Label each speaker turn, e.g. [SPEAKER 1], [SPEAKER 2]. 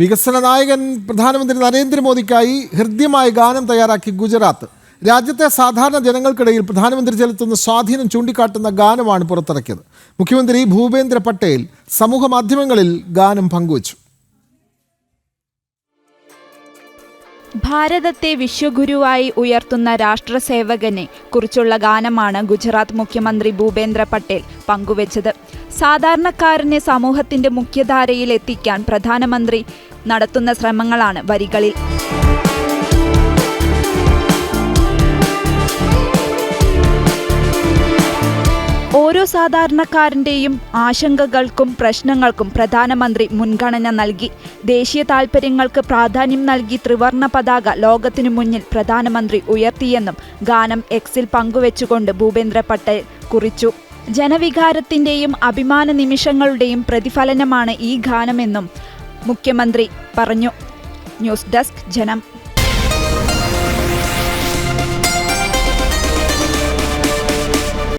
[SPEAKER 1] വികസന നായകൻ പ്രധാനമന്ത്രി നരേന്ദ്രമോദിക്കായി ഹൃദ്യമായ ഗാനം തയ്യാറാക്കി ഗുജറാത്ത്. രാജ്യത്തെ സാധാരണ ജനങ്ങൾക്കിടയിൽ പ്രധാനമന്ത്രി ചെലുത്തുന്ന സ്വാധീനം ചൂണ്ടിക്കാട്ടുന്ന ഗാനമാണ് പുറത്തിറക്കിയത്. മുഖ്യമന്ത്രി ഭൂപേന്ദ്ര പട്ടേൽ സമൂഹ മാധ്യമങ്ങളിൽ ഗാനം പങ്കുവച്ചു.
[SPEAKER 2] ഭാരതത്തെ വിശ്വഗുരുവായി ഉയർത്തുന്ന രാഷ്ട്രസേവകനെ കുറിച്ചുള്ള ഗാനമാണ് ഗുജറാത്ത് മുഖ്യമന്ത്രി ഭൂപേന്ദ്ര പട്ടേൽ പങ്കുവച്ചത്. സാധാരണക്കാരനെ സമൂഹത്തിന്റെ മുഖ്യധാരയിൽ എത്തിക്കാൻ പ്രധാനമന്ത്രി നടത്തുന്ന ശ്രമങ്ങളാണ് വരികളിൽ. ഓരോ സാധാരണക്കാരന്റെയും ആശങ്കകൾക്കും പ്രശ്നങ്ങൾക്കും പ്രധാനമന്ത്രി മുൻഗണന നൽകി. ദേശീയ താൽപര്യങ്ങൾക്ക് പ്രാധാന്യം നൽകി ത്രിവർണ പതാക ലോകത്തിനു മുന്നിൽ പ്രധാനമന്ത്രി ഉയർത്തിയെന്നും ഗാനം എക്സിൽ പങ്കുവെച്ചുകൊണ്ട് ഭൂപേന്ദ്ര പട്ടേൽ കുറിച്ചു. ജനവികാരത്തിന്റെയും അഭിമാന നിമിഷങ്ങളുടെയും പ്രതിഫലനമാണ് ഈ ഗാനമെന്നും മുഖ്യമന്ത്രി പറഞ്ഞു. ന്യൂസ് ഡെസ്ക് ജനം.